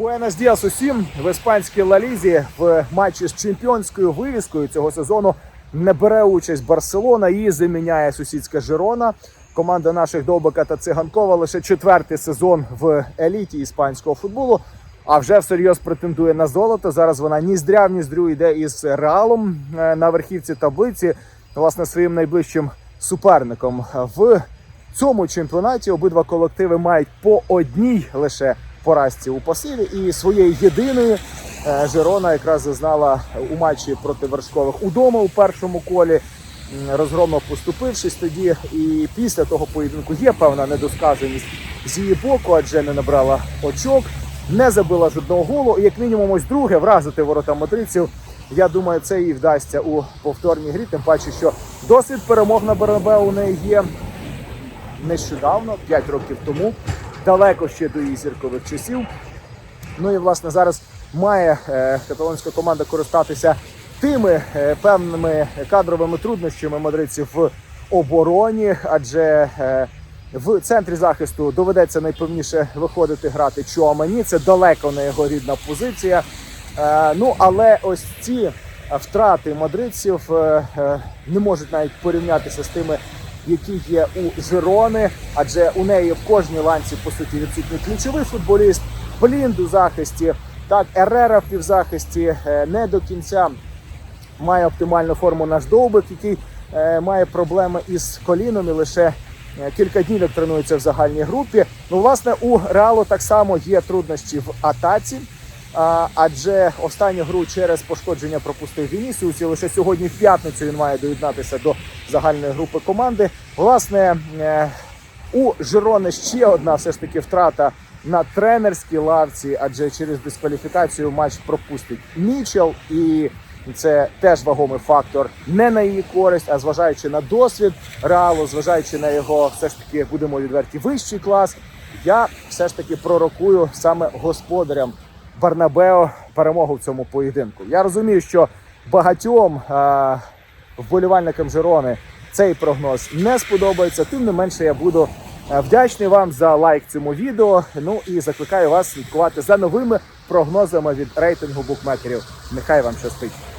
Буенос Діас усім в іспанській Лалізі в матчі з чемпіонською вивіскою цього сезону не бере участь Барселона. Її заміняє сусідська Жирона. Команда наших Довбика та Циганкова лише четвертий сезон в еліті іспанського футболу. А вже всерйоз претендує на золото. Зараз вона ніздря в ніздрю йде із Реалом е, на верхівці таблиці, власне, своїм найближчим суперником. В цьому чемпіонаті обидва колективи мають по одній лише поразці у пасиві, і своєї єдиної е, Жирона якраз зазнала у матчі проти вершкових удома у першому колі. Розгромно поступившись тоді, і після того поєдинку є певна недосказаність з її боку, адже не набрала очок, не забила жодного голу. І як мінімум, ось друге вразити ворота мадридців. Я думаю, це їй вдасться у повторній грі. Тим паче, що досвід перемог на Бернабеу у неї є нещодавно, 5 років тому, далеко ще до її зіркових часів. Ну і власне зараз має е, каталонська команда користатися тими е, певними кадровими труднощами мадридців в обороні, адже е, в центрі захисту доведеться найпевніше виходити грати Чуамані. Це далеко не його рідна позиція. Ну але ось ці втрати мадридців не можуть навіть порівнятися з тими, які є у Жирони, адже у неї в кожній ланці по суті відсутній ключовий футболіст, Блінд у захисті, так Ерера в півзахисті е, не до кінця має оптимальну форму наш довбик, який е, має проблеми із коліном і лише е, кілька днів як тренується в загальній групі. Ну, власне, у Реалу так само є труднощі в атаці. Адже останню гру через пошкодження пропустив Вінісіус, і лише сьогодні в п'ятницю він має доєднатися до загальної групи команди. Власне, е, у Жирони ще одна все ж таки втрата на тренерській лавці, адже через дискваліфікацію матч пропустить Мічел, і це теж вагомий фактор не на її користь, а зважаючи на досвід реалу, зважаючи на його все ж таки будемо відверті вищий клас. Я все ж таки пророкую саме господарям Барнабео перемогу в цьому поєдинку. Я розумію, що багатьом е, вболівальникам Жерони цей прогноз не сподобається. Тим не менше, я буду е, вдячний вам за лайк цьому відео. Ну і закликаю вас слідкувати за новими прогнозами від рейтингу букмекерів. Нехай вам щастить.